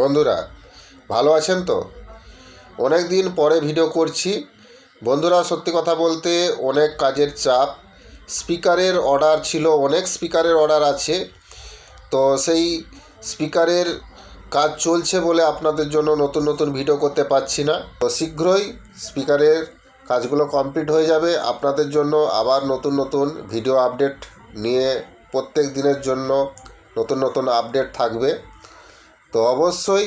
বন্ধুরা, ভালো আছেন তো? অনেক দিন পরে ভিডিও করছি। বন্ধুরা, সত্যি কথা বলতে অনেক কাজের চাপ। স্পিকারের অর্ডার ছিল, অনেক স্পিকারের অর্ডার আছে। তো সেই স্পিকারের কাজ চলছে বলে আপনাদের জন্য নতুন নতুন ভিডিও করতে পারছি না। তো শীঘ্রই স্পিকারের কাজগুলো কমপ্লিট হয়ে যাবে। আপনাদের জন্য আবার নতুন নতুন ভিডিও আপডেট নিয়ে প্রত্যেক দিনের জন্য নতুন নতুন আপডেট থাকবে। তো অবশ্যই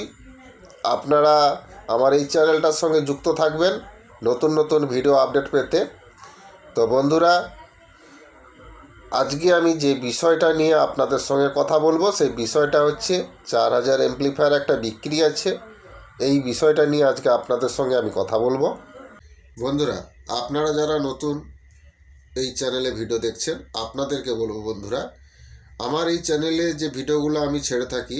আপনারা আমার এই চ্যানেলটার সঙ্গে যুক্ত থাকবেন নতুন নতুন ভিডিও আপডেট পেতে। তো বন্ধুরা, আজকে আমি যে বিষয়টা নিয়ে আপনাদের সঙ্গে কথা বলব, সেই বিষয়টা হচ্ছে চার হাজার এমপ্লিফায়ার একটা বিক্রি আছে। এই বিষয়টা নিয়ে আজকে আপনাদের সঙ্গে আমি কথা বলব। বন্ধুরা, আপনারা যারা নতুন এই চ্যানেলে ভিডিও দেখছেন, আপনাদেরকে বলব বন্ধুরা, আমার এই চ্যানেলে যে ভিডিওগুলো আমি ছেড়ে থাকি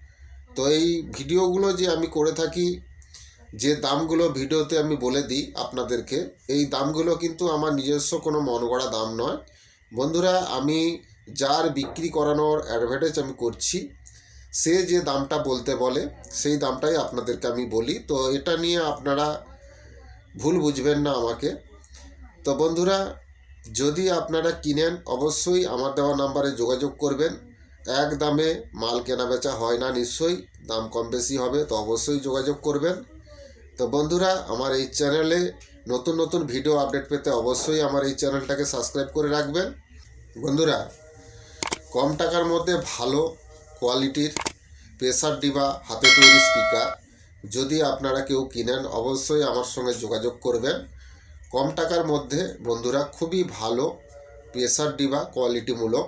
তো এই ভিডিওগুলো যে আমি করে থাকি, যে দামগুলো ভিডিওতে আমি বলে দিই আপনাদেরকে, এই দামগুলো কিন্তু আমার নিজস্ব কোনো মন গড়া দাম নয়। বন্ধুরা, আমি যার বিক্রি করানোর অ্যাডভার্টাইজ আমি করছি, সে যে দামটা বলতে বলে, সেই দামটাই আপনাদেরকে আমি বলি। তো এটা নিয়ে আপনারা ভুল বুঝবেন না আমাকে। তো বন্ধুরা, যদি আপনারা কিনেন, অবশ্যই আমার দেওয়া নাম্বারে যোগাযোগ করবেন। এক দামে মাল কেনা বেচা হয় না নিশ্চয়ই, দাম কম বেশি হবে, তো অবশ্যই যোগাযোগ করবেন। তো বন্ধুরা, আমার এই চ্যানেলে নতুন নতুন ভিডিও আপডেট পেতে অবশ্যই আমার এই চ্যানেলটাকে সাবস্ক্রাইব করে রাখবেন। বন্ধুরা, কম টাকার মধ্যে ভালো কোয়ালিটির প্রেসার ডিবা হাতে তৈরি স্পিকার যদি আপনারা কেউ কিনেন, অবশ্যই আমার সঙ্গে যোগাযোগ করবেন। কম টাকার মধ্যে বন্ধুরা, খুবই ভালো প্রেসার ডিবা কোয়ালিটিমূলক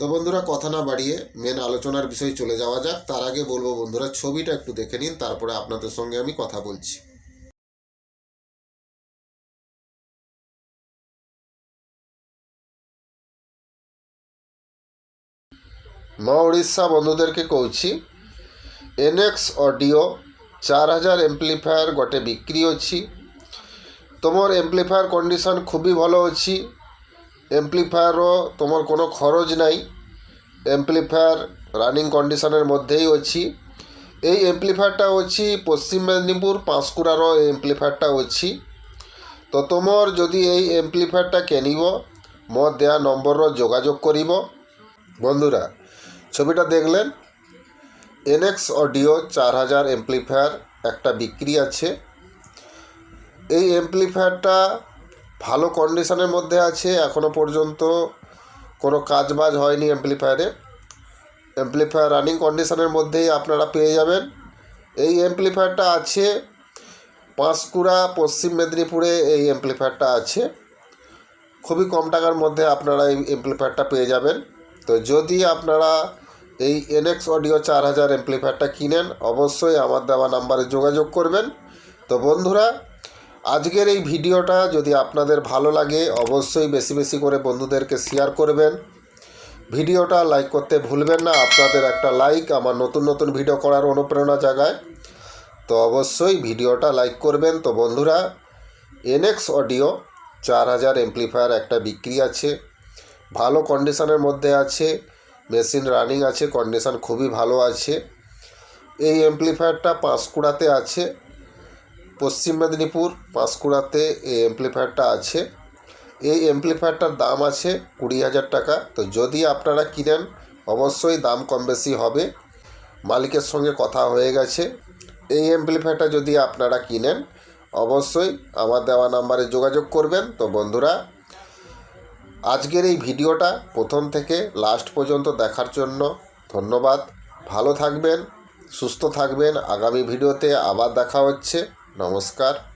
তো বন্ধুরা, কথা না বাড়িয়ে মেন আলোচনার বিষয়ে চলে যাওয়া যাক। তার আগে বলব বন্ধুরা, ছবিটা একটু দেখে নিন, তারপরে আপনাদের সঙ্গে আমি কথা বলছি। মা উড়িষ্যা বন্ধুদেরকে কৌছি, এনএক্স অডিও চার হাজার এমপ্লিফায়ার গোটে বিক্রি অছি তোমার এমপ্লিফায়ার কন্ডিশন খুবই ভালো অছি এমপ্লিফায়ারও তোমার কোনো খরচ নাই এমপ্লিফায়ার রানিং কন্ডিশনের মধ্যেই ଅଛି এই এমপ্লিফায়ারটা ଅଛି পশ্চিম মেদিনীপুর পাঁশকুড়ার এই এমপ্লিফায়ারটা ଅଛି তো তোমার যদি এই এমপ্লিফায়ারটা কিনিব মোর দেয়া নম্বরর যোগাযোগ করিব বন্ধুরা ছবিটা দেখলেন এনএক্স অডিও চার হাজার এমপ্লিফায়ার একটা বিক্রি আছে এই এমপ্লিফায়ারটা ভালো কন্ডিশনের মধ্যে আছে এখনও পর্যন্ত কোনো কাজ বাজ হয়নি এমপ্লিফায়ারে এমপ্লিফায়ার রানিং কন্ডিশনের মধ্যেই আপনারা পেয়ে যাবেন। এই এমপ্লিফায়ারটা আছে পাঁশকুড়া, পশ্চিম মেদিনীপুরে এই এমপ্লিফায়ারটা আছে। খুবই কম টাকার মধ্যে আপনারা এই এমপ্লিফায়ারটা পেয়ে যাবেন। তো যদি আপনারা এই এনএক্স অডিও চার হাজার এমপ্লিফায়ারটা কিনেন, অবশ্যই আমার দেওয়া নাম্বারে যোগাযোগ করবেন। তো বন্ধুরা আজকের এই ভিডিওটা যদি আপনাদের ভালো লাগে, অবশ্যই বেশি বেশি করে বন্ধুদেরকে শেয়ার করবেন। ভিডিওটা লাইক করতে ভুলবেন না, আপনাদের একটা লাইক আমার নতুন নতুন ভিডিও করার অনুপ্রেরণা জাগায়। তো অবশ্যই ভিডিওটা লাইক করবেন। তো বন্ধুরা এনএক্স অডিও চার হাজার এমপ্লিফায়ার একটা বিক্রি আছে। ভালো কন্ডিশনের মধ্যে আছে মেশিন রানিং আছে কন্ডিশন খুবই ভালো আছে। এই এমপ্লিফায়ারটা পাঁশকুড়াতে আছে। পশ্চিম মেদিনীপুর, পাঁশকুড়াতে এই এমপ্লিফায়ারটা আছে। এই এমপ্লিফায়ারটার দাম আছে কুড়ি হাজার টাকা। তো যদি আপনারা কিনেন, অবশ্যই দাম কম বেশি হবে। মালিকের সঙ্গে কথা হয়ে গেছে। এই এমপ্লিফায়ারটা যদি আপনারা কিনেন, অবশ্যই আমার দেওয়া নাম্বারে যোগাযোগ করবেন। তো বন্ধুরা, আজকের এই ভিডিওটা প্রথম থেকে লাস্ট পর্যন্ত দেখার জন্য ধন্যবাদ। ভালো থাকবেন, সুস্থ থাকবেন। আগামী ভিডিওতে আবার দেখা হচ্ছে। নমস্কার।